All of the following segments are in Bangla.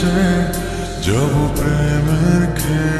সে যাব প্রেমের খেয়ে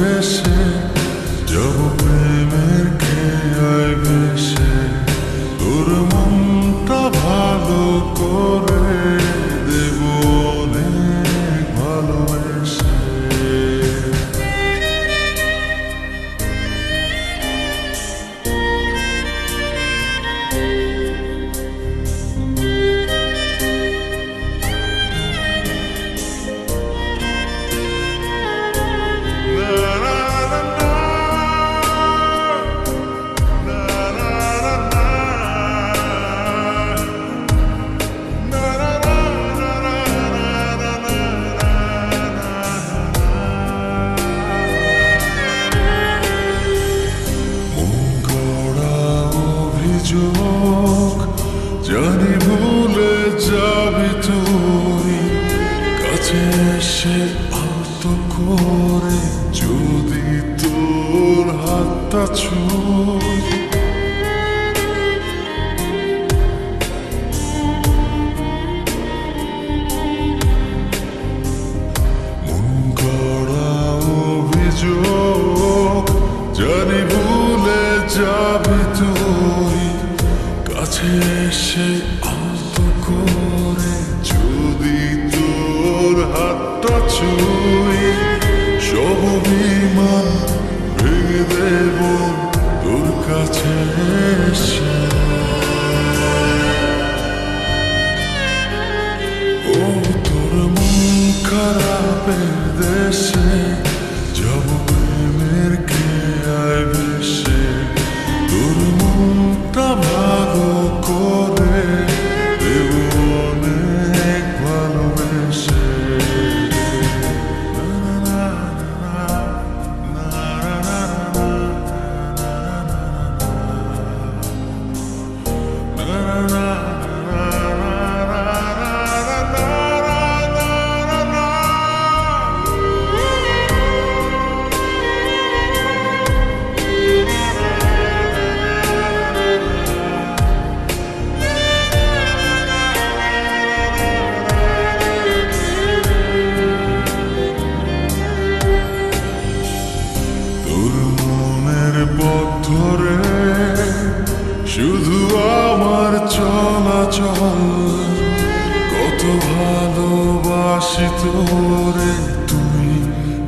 Missing চোখ, জানি ভুলে যাবি তুই। কাছে এসে আত করে যদি তোর হাতটা ছুঁই। জানি ভুলে যাবি চুই সব বিমান ভেঙে দেব তোর কাছে ও তোর মন খারাপের দেশে around.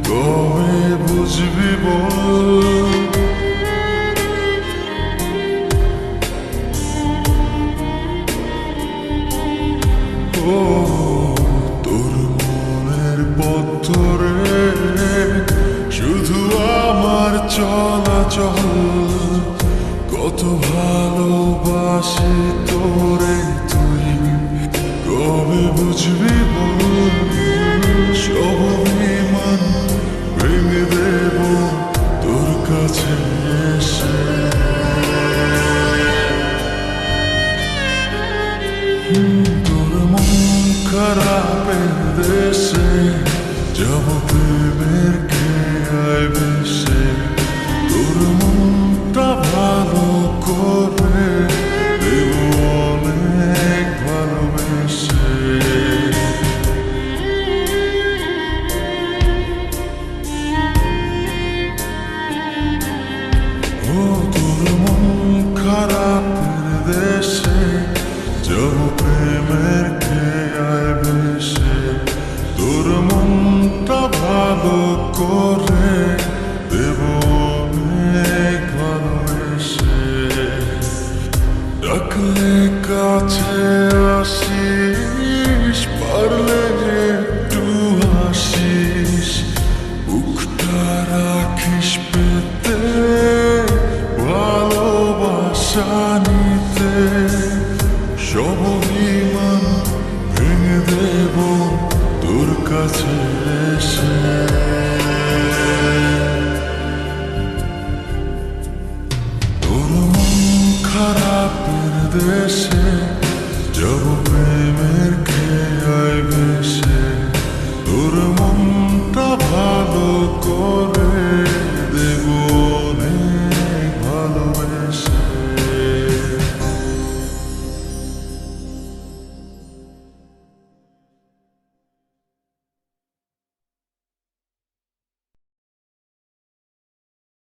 কবে বুঝবি তোর মনের পথরে শুধু আমার চলাচল কত ভালোবাসে তোর yaşamadığım her করে দেব অনেক ভালোবেসে। ডাকলে কাছে দেশে যাব প্রেমের খেয়ায় বেশে তোর মনটা ভালো করে।